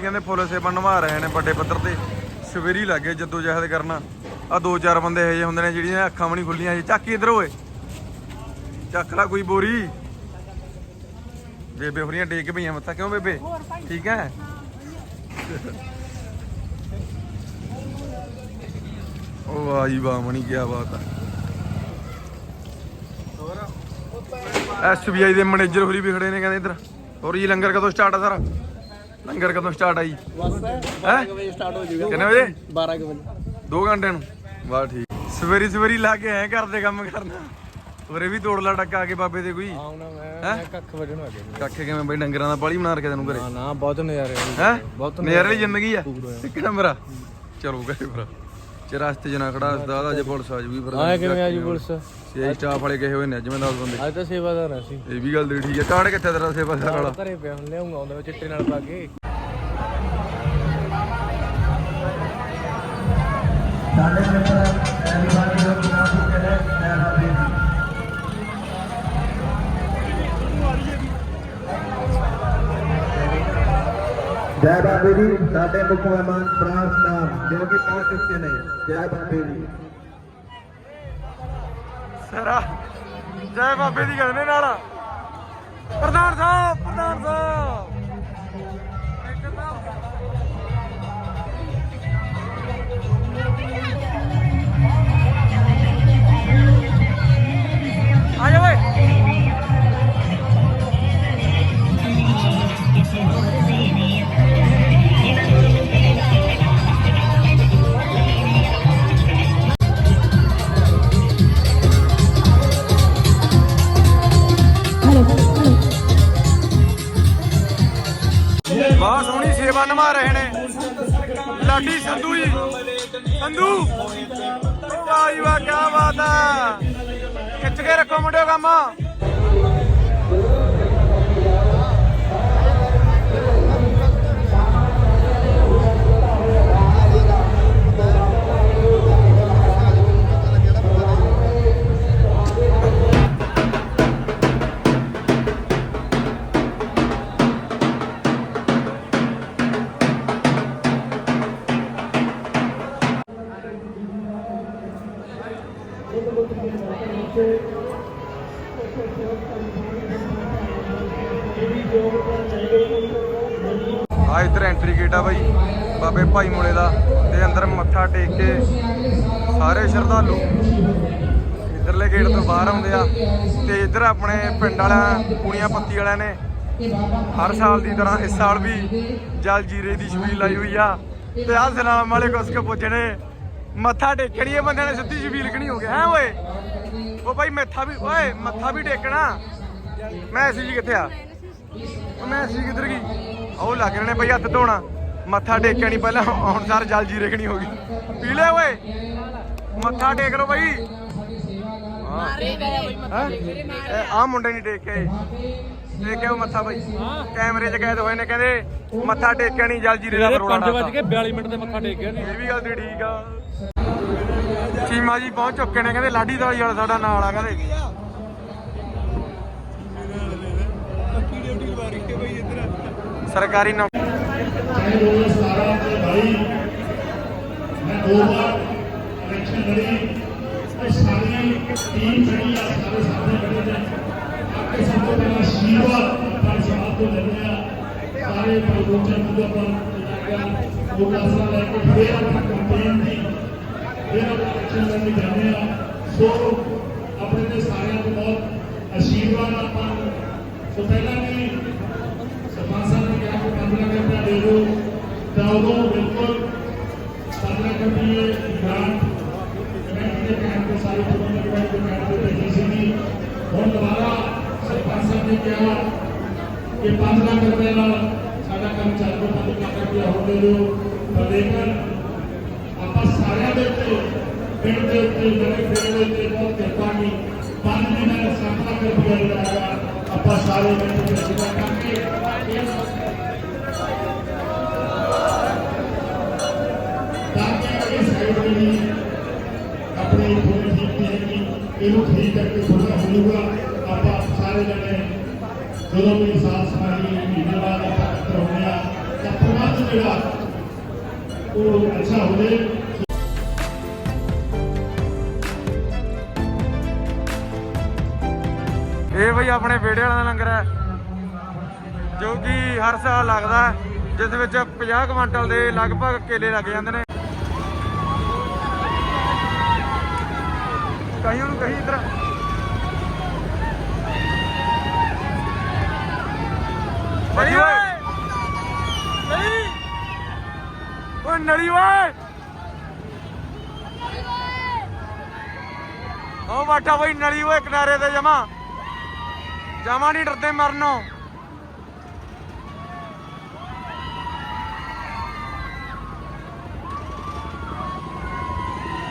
ਕਹਿੰਦੇ ਫੁੱਲ ਸੇਵਾ ਨਿਭਾ ਰਹੇ ਨੇ ਵੱਡੇ ਪੱਧਰ ਤੇ। ਸਵੇਰੀ ਲੱਗੇ ਜੱਦੋ ਜਹਿਦ ਕਰਨਾ। ਆ ਦੋ ਚਾਰ ਬੰਦੇ ਇਹੋ ਜਿਹੇ ਹੁੰਦੇ ਨੇ ਜਿਹੜੀਆਂ ਅੱਖਾਂ ਵੀ ਨਹੀਂ ਖੁੱਲੀਆਂ ਜੀ। ਚੱਕ ਇਧਰ ਓਏ। ਚੱਕ ਲੈ ਕੋਈ ਬੋਰੀ। ਬੇਬੇ ਹੋਰੀਆਂ ਟੇਕ ਪਈਆਂ ਮੱਥਾ। ਕਿਉਂ ਬੇਬੇ? ਠੀਕ ਹੈ? ਉਹ ਵਾਹ ਜੀ ਵਾਹ ਮਣੀ ਕੀ ਬਾਤ ਹੈ ਐਸਬੀਆਈ ਦੇ ਮੈਨੇਜਰ ਹੋਰੀ ਵੀ ਖੜੇ ਨੇ ਕਹਿੰਦੇ ਇੱਧਰ। ਹੋਰ ਜੀ ਲੰਗਰ ਕਦੋਂ ਸਟਾਰਟ ਆ ਸਰ? ਲੰਗਰ ਕਦੋਂ ਸਟਾਰਟ ਆ ਜੀ ਬਸ ਹੈਂ? 12 ਵਜੇ ਸਟਾਰਟ ਹੋ ਜਾਊਗਾ। ਕਿੰਨੇ ਵਜੇ? 12 ਵਜੇ। 2 ਘੰਟੇ ਨੂੰ? ਵਾਹ ਠੀਕ। ਸਵੇਰੀ ਸਵੇਰੀ ਲਾ ਕੇ ਐ ਕਰਦੇ ਕੰਮ ਕਰਨਾ। ਉਰੇ ਵੀ ਤੋੜ ਲਾ ਆ ਕੇ ਬਾਬੇ ਦੇ ਕੋਈ। ਆਉਣਾ ਮੈਂ ਕੱਖ ਵਜਣ ਆ ਗਿਆ। ਕੱਖੇ ਕਿਵੇਂ ਬਈ ਡੰਗਰਾਂ ਦਾ ਪਾਲੀ ਬਣਾ ਰੱਖਿਆ ਤੈਨੂੰ ਘਰੇ? ਨਾ ਨਾ ਬਹੁਤ ਨਜ਼ਾਰੇ ਹੈ? ਬਹੁਤ ਨਜ਼ਾਰੇ ਜ਼ਿੰਦਗੀ ਆ। ਇੱਕ ਨੰਬਰ ਆ। ਚਲੋ ਗਏ ਫਿਰ ਚ ਰਸਤੇ ਜਨਾ ਖੜਾ ਹਸਦਾ ਦਾ ਜੇ ਪੁਲਿਸ ਆ ਜੂਗੀ ਫਿਰ ਆਇਆ ਕਿਵੇਂ ਆ ਜੀ ਪੁਲਿਸ? ਸੀ ਸਟਾਫ ਵਾਲੇ ਕਹੇ ਹੋਏ ਨੇ ਜਿਵੇਂ 10 ਬੰਦੇ। ਅੱਜ ਤਾਂ ਸੇਵਾਦਾਰ ਆ ਸੀ ਇਹ ਵੀ ਗੱਲ ਦੀ ਠੀਕ ਹੈ ਕਾੜ ਕਿੱਥੇ ਤੇਰਾ ਸੇਵਾਦਾਰ ਵਾਲਾ? ਘਰੇ ਪਿਆ ਹੁਣ ਲਿਆਉਂਗਾ ਆਉਂਦਾ ਚਿੱਟੇ ਨਾਲ ਪਾ ਕੇ। ਜੈ ਬਾਬੇ ਜੀ ਸਾਡੇ ਮੁੱਖ ਮਹਿਮਾਨ ਪ੍ਰਾਣ ਸਾਹਿਬ ਜੋ ਕਿ ਪਹੁੰਚ ਚੁੱਕੇ ਨੇ ਜੈ ਬਾਬੇ ਜੀ ਸਰਾ ਜੈ ਬਾਬੇ ਦੀ ਕਹਿੰਦੇ ਨਾਲ। ਪ੍ਰਧਾਨ ਸਾਹਿਬ ਪ੍ਰਧਾਨ ਸਾਹਿਬ। ਸੋਹਣੀ ਰਹੇ ਨੇ। ਲਾਡੀ ਸੰਧੂ ਜੀ। ਸੰਧੂ। ਵਾਹ ਵਾਹ ਕੀ ਬਾਤ ਆ। ਖਿੱਚ ਕੇ ਰੱਖੋ ਮੁੰਡਿਓ ਕੰਮ। ਆ ਇੱਧਰ ਐਂਟਰੀ ਗੇਟ ਆ ਬਾਈ, ਬਾਬੇ ਭਾਈ ਮੋਲੇ ਦਾ, ਤੇ ਅੰਦਰ ਮੱਥਾ ਟੇਕ ਕੇ ਸਾਰੇ ਸ਼ਰਧਾਲੂ ਇੱਧਰਲੇ ਗੇਟ ਤੋਂ ਬਾਹਰ ਆਉਂਦੇ ਆ, ਤੇ ਇੱਧਰ ਆਪਣੇ ਪਿੰਡ ਵਾਲਿਆਂ, ਕੁੜੀਆਂ ਪੱਤੀ ਵਾਲਿਆਂ ਨੇ ਹਰ ਸਾਲ ਦੀ ਤਰ੍ਹਾਂ ਇਸ ਸਾਲ ਵੀ ਜਲ ਜੀਰੇ ਦੀ ਛਬੀਲ ਲਾਈ ਹੋਈ ਆ, ਤੇ ਆਹ ਸਲਾਮ ਵਾਲੇ ਕੁਸਕ ਪੁੱਜਣੇ। ਮੱਥਾ ਟੇਕਣੀ ਇਹ ਬੰਦਿਆਂ ਨੇ ਸਿੱਧੀ ਛਬੀਲ ਕਣੀ ਹੋ ਗਿਆ ਹੈ ਓਏ? ਉਹ ਭਾਈ ਮੱਥਾ ਵੀ ਓਏ ਮੱਥਾ ਵੀ ਟੇਕਣਾ। ਮੈਂ ਸੀ ਜੀ ਕਿੱਥੇ ਆ? ਮੈਂ ਸੀ ਕਿੱਧਰ ਗਈ? ਉਹ ਲੱਗ ਰਹੇ ਨੇ ਬਈ ਹੱਥ ਧੋਣਾ। ਮੱਥਾ ਟੇਕਿਆ ਨਹੀਂ ਪਹਿਲਾਂ ਹੁਣ ਸਾਰ ਜਲ ਜੀ ਰਖਣੀ ਹੋ ਗਈ। ਪੀ ਲੈ ਓਏ? ਮੱਥਾ ਟੇਕ ਲੋ ਬਈ। ਆ ਮੁੰਡੇ ਨਹੀਂ ਟੇਕਿਆ ਟੇਕਿਆ ਉਹ ਮੱਥਾ ਬਈ। ਕੈਮਰੇ 'ਚ ਕੈਦ ਹੋਏ ਨੇ ਕਹਿੰਦੇ ਮੱਥਾ ਟੇਕਿਆ ਨਹੀਂ ਜਲ ਜੀਰੇ ਦਾ ਕਰੋੜਾ 5 ਵਜ ਕੇ 42 ਮਿੰਟ ਤੇ ਮੱਥਾ ਟੇਕ ਗਿਆ ਨੇ। ਇਹ ਵੀ ਗੱਲ ਤੇ ਠੀਕ ਆ। ਚੀਮਾ ਜੀ ਪਹੁੰਚ ਚੁੱਕੇ ਨੇ, ਕਹਿੰਦੇ ਲਾਡੀ ਦਵਾਈ ਵਾਲਾ ਸਾਡਾ ਨਾਲ ਆ, ਕਹਿੰਦੇ। ਸਰਕਾਰੀ ਨੌਕਰੀ ਚਾਹੇ 2017 ਦੇ ਭਾਈ ਮੈਂ ਦੋ ਵਾਰ ਇਲੈਕਸ਼ਨ ਲੜੀ ਇਹ ਸਾਰੀ ਟੀਮ ਜਿਹੜੀ ਆ ਸਾਰੇ ਸਾਹਮਣੇ ਖੜੇ ਨੇ ਆਪਕੇ ਸਭ ਤੋਂ ਪਹਿਲਾਂ ਆਸ਼ੀਰਵਾਦ ਭਾਈ ਸਾਹਿਬ ਤੋਂ ਲੈਂਦੇ ਆ ਸਾਰੇ ਪ੍ਰੋਗਰਾਮ ਨੂੰ ਆਪਾਂ ਉਹ ਕਾਸਾ ਲੈ ਕੇ ਫਿਰ ਆਪਣਾ ਕੰਪੇਨ ਦੀ ਫਿਰ ਆਪਾਂ ਇਲੈਕਸ਼ਨ ਜਾਂਦੇ ਆ। ਸੋ, ਆਪਣੇ ਤੇ ਸਾਰਿਆਂ ਤੋਂ ਬਹੁਤ ਆਸ਼ੀਰਵਾਦ ਆਪਾਂ ਸੋ ਪਹਿਲਾਂ ਵੀ ਸਰਪੰਚ ਸਾਹਿਬ ਨੇ ਕਿਹਾ ਕਿ 15 ਘੰਟਾ ਦੇ ਦਿਓ। ਤਾਂ ਉਦੋਂ ਬਿਲਕੁਲ 15 ਘੰਟੇ ਗ੍ਰਾਂਟ ਕਮੇਟੀ ਦੇ ਕਹਿਣ ਤੇ ਸਾਰੇ ਪ੍ਰਬੰਧਕ ਕਮੇਟੀ ਦੇ ਕਹਿਣ ਤੇ ਭੇਜੀ ਸੀਗੀ। ਹੁਣ ਦੁਬਾਰਾ ਸਰਪੰਚ ਸਾਹਿਬ ਨੇ ਕਿਹਾ ਕਿ 15 ਘੰਟੇ ਨਾਲ ਸਾਡਾ ਕੰਮ ਚੱਲ ਰਿਹਾ 15 ਘੰਟੇ ਹੋਰ ਦੇ ਦਿਓ। ਤਾਂ ਲੇਕਿਨ ਆਪਾਂ ਸਾਰਿਆਂ ਦੇ ਉੱਤੇ ਪਿੰਡ ਦੇ ਉੱਤੇ ਨਵੇਂ ਪਿੰਡ ਦੇ ਉੱਤੇ ਬਹੁਤ ਕਿਰਪਾ ਕੀ ਪੰਜ ਦਿਨਾਂ ਦਾ 7 ਲੱਖ ਰੁਪਏ ਜਿਹੜਾ ਹੈਗਾ ਆਪਾਂ ਸਾਰੇ ਮਿਲ ਕੇ ਸਿੱਧਾ ਕਰਕੇ ਇਹ ਤਾਂ ਕਿ ਇਹ ਸਾਈਡ ਜਿਹੜੀ ਆਪਣੀ ਥੋੜੀ ਠੀਕ ਨਹੀਂ ਹੈਗੀ ਇਹਨੂੰ ਬਈ ਆਪਣੇ ਵਿਹੜੇ ਵਾਲਾ ਲੰਗਰ ਹੈ। ਜੋ ਕਿ ਹਰ ਸਾਲ ਲੱਗਦਾ ਜਿਸ ਵਿੱਚ 50 ਕੁਇੰਟਲ ਦੇ ਲਗਭਗ ਕੇਲੇ ਲੱਗ ਜਾਂਦੇ ਨੇ। ਕਹੀਂ ਉਹਨੂੰ ਕਹੀਂ ਇੱਧਰ। ਨਲੀ ਓਏ! ਨਲੀ! ਓਏ ਨਲੀ ਓਏ! ਉਹ ਬਾਟਾ ਬਈ ਨਲੀ ਓਏ ਕਿਨਾਰੇ ਤੇ ਜਮਾ। ਜਮਾ ਨਹੀਂ ਡਰਦੇ ਮਰਨੋਂ।